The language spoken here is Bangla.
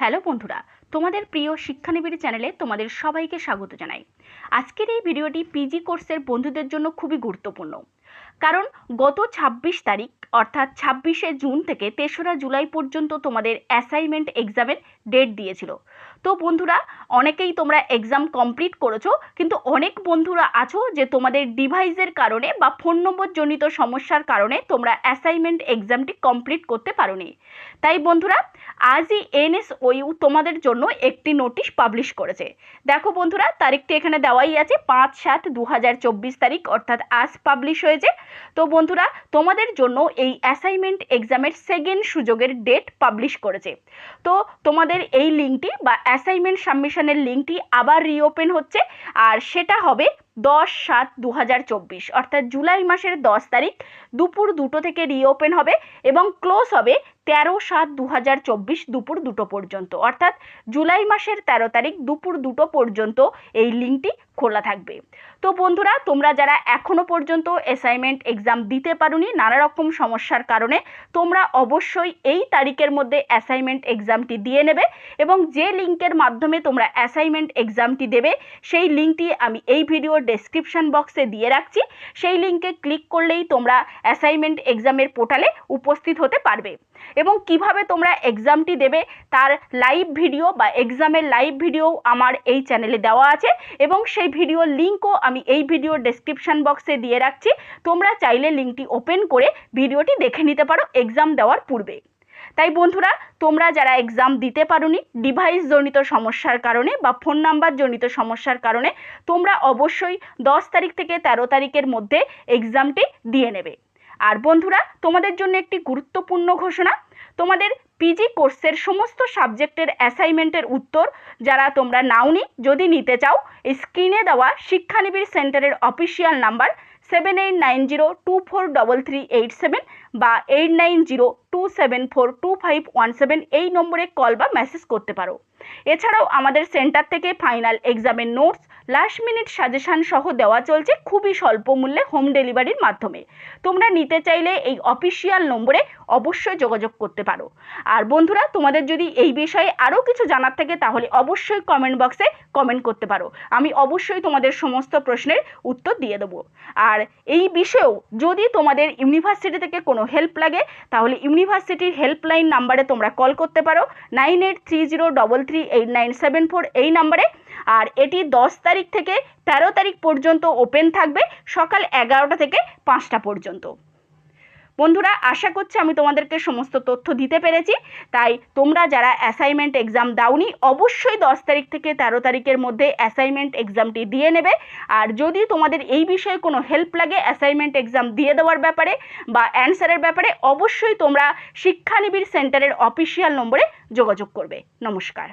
হ্যালো বন্ধুরা, তোমাদের প্রিয় শিক্ষানিবিড়ি চ্যানেলে তোমাদের সবাইকে স্বাগত জানাই। আজকের এই ভিডিওটি পিজি কোর্সের বন্ধুদের জন্য খুবই গুরুত্বপূর্ণ। কারণ গত ছাব্বিশ তারিখ, অর্থাৎ ছাব্বিশে জুন থেকে তেসরা জুলাই পর্যন্ত তোমাদের অ্যাসাইনমেন্ট এক্সামের ডেট দিয়েছিল। তো বন্ধুরা, অনেকেই তোমরা এক্সাম কমপ্লিট করেছ, কিন্তু অনেক বন্ধুরা আছো যে তোমাদের ডিভাইসের কারণে বা ফোন নম্বর জনিত সমস্যার কারণে তোমরা অ্যাসাইনমেন্ট এক্সামটি কমপ্লিট করতে পারোনি। তাই বন্ধুরা, আজই এনএসওইউ তোমাদের জন্য একটি নোটিশ পাবলিশ করেছে। দেখো বন্ধুরা, তারিখটি এখানে দেওয়াই আছে পাঁচ সাত দু তারিখ, অর্থাৎ আজ পাবলিশ হয়েছে। তো বন্ধুরা, তোমাদের জন্য এই অ্যাসাইনমেন্ট এক্সামের সেকেন্ড সুযোগের ডেট পাবলিশ করেছে। তো তোমাদের এই লিঙ্কটি বা অ্যাসাইনমেন্ট সাবমিশনের লিঙ্কটি আবার রিওপেন হচ্ছে আর সেটা হবে দশ সাত দু অর্থাৎ জুলাই মাসের দশ তারিখ দুপুর দুটো থেকে রিওপেন হবে এবং ক্লোজ হবে তেরো সাত দু দুপুর দুটো পর্যন্ত, অর্থাৎ জুলাই মাসের তেরো তারিখ দুপুর দুটো পর্যন্ত এই লিঙ্কটি খোলা থাকবে। তো বন্ধুরা, তোমরা যারা এখনও পর্যন্ত অ্যাসাইনমেন্ট এক্সাম দিতে পারোনি নানা রকম সমস্যার কারণে তোমরা অবশ্যই এই তারিখের মধ্যে অ্যাসাইনমেন্ট এক্সামটি দিয়ে নেবে এবং যে লিঙ্কের মাধ্যমে তোমরা অ্যাসাইনমেন্ট এক্সামটি দেবে, সেই লিঙ্কটি আমি এই ভিডিওর ডেসক্রিপশন বক্সে দিয়ে রাখছি। সেই লিঙ্কে ক্লিক করলেই তোমরা অ্যাসাইনমেন্ট এক্সামের পোর্টালে উপস্থিত হতে পারবে। এবং কীভাবে তোমরা এক্সামটি দেবে, তার লাইভ ভিডিও বা এক্সামের লাইভ ভিডিও আমার এই চ্যানেলে দেওয়া আছে। এবং সেই ভিডিওর লিঙ্কও আমি এই ভিডিও ডেসক্রিপশন বক্সে দিয়ে রাখছি। তোমরা চাইলে লিঙ্কটি ওপেন করে ভিডিওটি দেখে নিতে পারো এক্সাম দেওয়ার পূর্বে। তাই বন্ধুরা, তোমরা যারা এক্সাম দিতে পারোনি ডিভাইস জনিত সমস্যার কারণে বা ফোন নাম্বার জনিত সমস্যার কারণে, তোমরা অবশ্যই দশ তারিখ থেকে তেরো তারিখের মধ্যে এক্সামটি দিয়ে নেবে। আর বন্ধুরা, তোমাদের জন্য একটি গুরুত্বপূর্ণ ঘোষণা, তোমাদের পিজি কোর্সের সমস্ত সাবজেক্টের অ্যাসাইনমেন্টের উত্তর যারা তোমরা নাওনি, যদি নিতে চাও স্ক্রিনে দেওয়া শিক্ষানিবিড় সেন্টারের official number seven eight nine zero two four double three eight seven বা eight nine zero two seven four two five one seven এই নম্বরে কল বা মেসেজ করতে পারো। এছাড়াও আমাদের সেন্টার থেকে ফাইনাল এক্সামের নোটস লাস্ট মিনিট সাজেশান সহ দেওয়া চলছে খুবই স্বল্প মূল্যে হোম ডেলিভারির মাধ্যমে। তোমরা নিতে চাইলে এই অফিসিয়াল নম্বরে অবশ্যই যোগাযোগ করতে পারো। আর বন্ধুরা, তোমাদের যদি এই বিষয়ে আরও কিছু জানার থাকে, তাহলে অবশ্যই কমেন্ট বক্সে কমেন্ট করতে পারো। আমি অবশ্যই তোমাদের সমস্ত প্রশ্নের উত্তর দিয়ে দেবো। আর এই বিষয়েও যদি তোমাদের ইউনিভার্সিটি থেকে কোনো হেল্প লাগে, তাহলে ইউনিভার্সিটির হেল্পলাইন নাম্বারে তোমরা কল করতে পারো। Nine eight three zero double three eight nine seven four এই নাম্বারে। আর এটি দশ তারিখ থেকে তেরো তারিখ পর্যন্ত ওপেন থাকবে সকাল এগারোটা থেকে পাঁচটা পর্যন্ত। বন্ধুরা, আশা করছি আমি তোমাদেরকে সমস্ত তথ্য দিতে পেরেছি। তাই তোমরা যারা অ্যাসাইনমেন্ট এক্সাম দাওনি, অবশ্যই দশ তারিখ থেকে তেরো তারিখের মধ্যে অ্যাসাইনমেন্ট এক্সামটি দিয়ে নেবে। আর যদি তোমাদের এই বিষয়ে কোনো হেল্প লাগে অ্যাসাইনমেন্ট এক্সাম দিয়ে দেওয়ার ব্যাপারে বা অ্যান্সারের ব্যাপারে, অবশ্যই তোমরা শিক্ষানিবিড় সেন্টারের অফিসিয়াল নম্বরে যোগাযোগ করবে। নমস্কার।